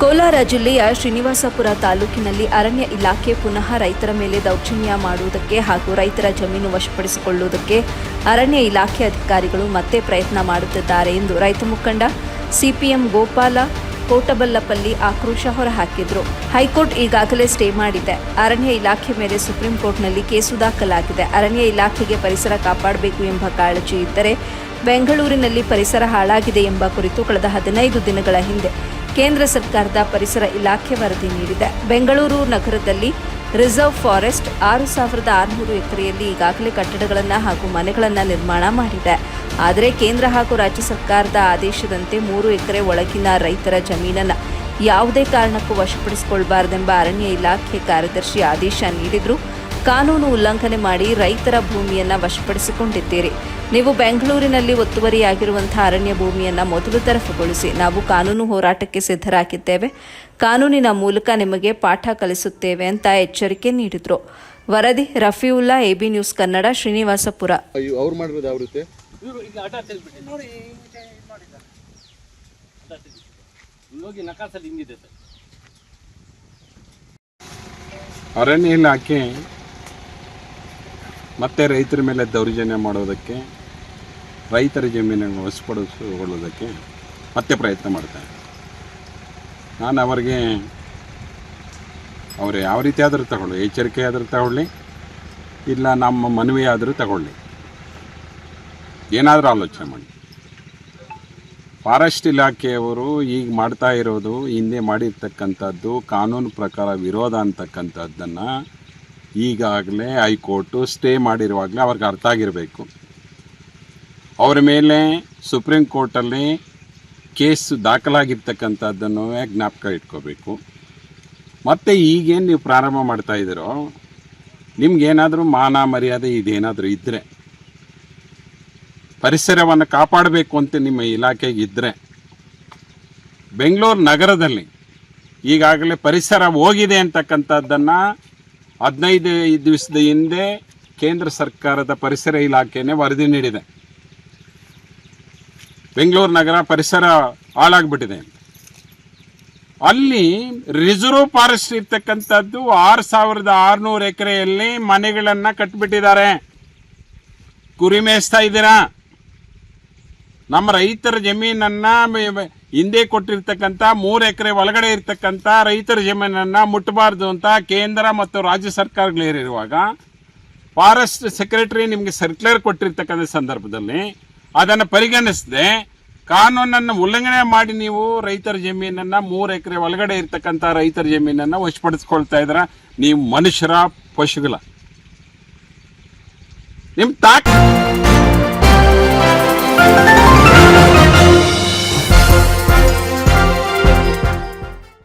ಕೋಲಾರ ಜಿಲ್ಲೆಯ ಶ್ರೀನಿವಾಸಪುರ ತಾಲೂಕಿನಲ್ಲಿ ಅರಣ್ಯ ಇಲಾಖೆ ಪುನಃ ರೈತರ ಮೇಲೆ ದೌರ್ಜನ್ಯ ಮಾಡುವುದಕ್ಕೆ ಹಾಗೂ ರೈತರ ಜಮೀನು ವಶಪಡಿಸಿಕೊಳ್ಳುವುದಕ್ಕೆ ಅರಣ್ಯ ಇಲಾಖೆ ಅಧಿಕಾರಿಗಳು ಮತ್ತೆ ಪ್ರಯತ್ನ ಮಾಡುತ್ತಿದ್ದಾರೆ ಎಂದು ರೈತ ಮುಖಂಡ ಸಿಪಿಎಂ ಗೋಪಾಲ ಕೋಟಬಲ್ಲಪಲ್ಲಿ ಆಕ್ರೋಶ ಹೊರಹಾಕಿದ್ರು. ಹೈಕೋರ್ಟ್ ಈಗಾಗಲೇ ಸ್ಟೇ ಮಾಡಿದೆ. ಅರಣ್ಯ ಇಲಾಖೆ ಮೇಲೆ ಸುಪ್ರೀಂ ಕೋರ್ಟ್ನಲ್ಲಿ ಕೇಸು ದಾಖಲಾಗಿದೆ. ಅರಣ್ಯ ಇಲಾಖೆಗೆ ಪರಿಸರ ಕಾಪಾಡಬೇಕು ಎಂಬ ಕಾಳಜಿ ಇದ್ದರೆ ಬೆಂಗಳೂರಿನಲ್ಲಿ ಪರಿಸರ ಹಾಳಾಗಿದೆ ಎಂಬ ಕುರಿತು ಕಳೆದ ಹದಿನೈದು ದಿನಗಳ ಹಿಂದೆ ಕೇಂದ್ರ ಸರ್ಕಾರದ ಪರಿಸರ ಇಲಾಖೆ ವರದಿ ನೀಡಿದೆ. ಬೆಂಗಳೂರು ನಗರದಲ್ಲಿ ರಿಸರ್ವ್ ಫಾರೆಸ್ಟ್ ಆರು ಸಾವಿರದ ಆರುನೂರು ಎಕರೆಯಲ್ಲಿ ಈಗಾಗಲೇ ಕಟ್ಟಡಗಳನ್ನು ಹಾಗೂ ಮನೆಗಳನ್ನು ನಿರ್ಮಾಣ ಮಾಡಿದೆ. ಆದರೆ ಕೇಂದ್ರ ಹಾಗೂ ರಾಜ್ಯ ಸರ್ಕಾರದ ಆದೇಶದಂತೆ ಮೂರು ಎಕರೆ ಒಳಗಿನ ರೈತರ ಜಮೀನನ್ನು ಯಾವುದೇ ಕಾರಣಕ್ಕೂ ವಶಪಡಿಸಿಕೊಳ್ಳಬಾರದೆಂಬ ಅರಣ್ಯ ಇಲಾಖೆ ಕಾರ್ಯದರ್ಶಿ ಆದೇಶ ನೀಡಿದ್ರು. ಕಾನೂನು ಉಲ್ಲಂಘನೆ ಮಾಡಿ ರೈತರ ಭೂಮಿಯನ್ನ ವಶಪಡಿಸಿಕೊಂಡಿದ್ದೀರಿ. ನೀವು ಬೆಂಗಳೂರಿನಲ್ಲಿ ಒತ್ತುವರಿಯಾಗಿರುವಂತಹ ಅರಣ್ಯ ಭೂಮಿಯನ್ನ ಮೊದಲು ತೆರವುಗೊಳಿಸಿ ನಾವು ಕಾನೂನು ಹೋರಾಟಕ್ಕೆ ಸಿದ್ಧರಾಗಿದ್ದೇವೆ. ಕಾನೂನಿನ ಮೂಲಕ ನಿಮಗೆ ಪಾಠ ಕಲಿಸುತ್ತೇವೆ ಅಂತ ಎಚ್ಚರಿಕೆ ನೀಡಿದ್ರು. ವರದಿ ರಫಿಯುಲ್ಲಾ ಎಬಿ ನ್ಯೂಸ್ ಕನ್ನಡ ಶ್ರೀನಿವಾಸಪುರ. ಅರಣ್ಯ ಅವ್ರು ಮತ್ತೆ ರೈತರ ಮೇಲೆ ದೌರ್ಜನ್ಯ ಮಾಡೋದಕ್ಕೆ, ರೈತರ ಜಮೀನನ್ನು ವಶಪಡಿಸಿಕೊಳ್ಳೋದಕ್ಕೆ ಮತ್ತೆ ಪ್ರಯತ್ನ ಮಾಡ್ತಾರೆ ನಾನು ಅವರಿಗೆ ಅವರು ಯಾವ ರೀತಿ ಆದರೂ ತಗೊಳ್ಳಿ ಎಚ್ಚರಿಕೆ ಆದರೂ ತಗೊಳ್ಳಿ, ಇಲ್ಲ ನಮ್ಮ ಮನವಿ ಆದರೂ ತಗೊಳ್ಳಿ. ಏನಾದರೂ ಆಲೋಚನೆ ಮಾಡಿ. ಫಾರೆಸ್ಟ್ ಇಲಾಖೆಯವರು ಈಗ ಮಾಡ್ತಾ ಇರೋದು, ಹಿಂದೆ ಮಾಡಿರ್ತಕ್ಕಂಥದ್ದು, ಕಾನೂನು ಪ್ರಕಾರ ವಿರೋಧ ಅಂತಕ್ಕಂಥದ್ದನ್ನು ಈಗಾಗಲೇ ಹೈಕೋರ್ಟು ಸ್ಟೇ ಮಾಡಿರುವಾಗಲೇ ಅವ್ರಿಗೆ ಅರ್ಥ ಆಗಿರಬೇಕು. ಅವರ ಮೇಲೆ ಸುಪ್ರೀಂ ಕೋರ್ಟಲ್ಲಿ ಕೇಸ್ ದಾಖಲಾಗಿರ್ತಕ್ಕಂಥದ್ದನ್ನು ಜ್ಞಾಪಕ ಇಟ್ಕೋಬೇಕು. ಮತ್ತು ಈಗೇನು ನೀವು ಪ್ರಾರಂಭ ಮಾಡ್ತಾ ಇದ್ದೀರೋ, ನಿಮ್ಗೇನಾದರೂ ಮಾನ ಮರ್ಯಾದೆ ಇದೇನಾದರೂ ಇದ್ದರೆ ಪರಿಸರವನ್ನು ಕಾಪಾಡಬೇಕು ಅಂತ ನಿಮ್ಮ ಇಲಾಖೆಗೆ ಇದ್ದರೆ ಬೆಂಗಳೂರು ನಗರದಲ್ಲಿ ಈಗಾಗಲೇ ಪರಿಸರ ಹೋಗಿದೆ ಅಂತಕ್ಕಂಥದ್ದನ್ನು ಹದಿನೈದು ದಿವಸದ ಹಿಂದೆ ಕೇಂದ್ರ ಸರ್ಕಾರದ ಪರಿಸರ ಇಲಾಖೆನೇ ವರದಿ ನೀಡಿದೆ. ಬೆಂಗಳೂರು ನಗರ ಪರಿಸರ ಹಾಳಾಗ್ಬಿಟ್ಟಿದೆ. ಅಲ್ಲಿ ರಿಸರ್ವ್ ಫಾರೆಸ್ಟ್ ಇರ್ತಕ್ಕಂಥದ್ದು ಆರು ಸಾವಿರದ ಆರುನೂರು ಎಕರೆಯಲ್ಲಿ ಮನೆಗಳನ್ನು ಕಟ್ಟಿಬಿಟ್ಟಿದ್ದಾರೆ ಕುರಿ ಮೇಯಿಸ್ತಾ ಇದ್ದೀರಾ? ನಮ್ಮ ರೈತರ ಜಮೀನನ್ನ ಹಿಂದೆ ಕೊಟ್ಟಿರ್ತಕ್ಕಂಥ ಮೂರು ಎಕರೆ ಒಳಗಡೆ ಇರ್ತಕ್ಕಂಥ ರೈತರ ಜಮೀನನ್ನು ಮುಟ್ಟಬಾರ್ದು ಅಂತ ಕೇಂದ್ರ ಮತ್ತು ರಾಜ್ಯ ಸರ್ಕಾರಗಳಿರುವಾಗ ಫಾರೆಸ್ಟ್ ಸೆಕ್ರೆಟರಿ ನಿಮಗೆ ಸರ್ಕ್ಯುಲರ್ ಕೊಟ್ಟಿರ್ತಕ್ಕಂಥ ಸಂದರ್ಭದಲ್ಲಿ ಅದನ್ನು ಪರಿಗಣಿಸದೆ ಕಾನೂನನ್ನು ಉಲ್ಲಂಘನೆ ಮಾಡಿ ನೀವು ರೈತರ ಜಮೀನನ್ನು ಮೂರು ಎಕರೆ ಒಳಗಡೆ ಇರ್ತಕ್ಕಂಥ ರೈತರ ಜಮೀನನ್ನು ವಶಪಡಿಸ್ಕೊಳ್ತಾ ಇದ್ದೀರಾ ನೀವು ಮನುಷ್ಯರ ಪಶುಗಳ. ನಿಮ್ಮ ತಾಕ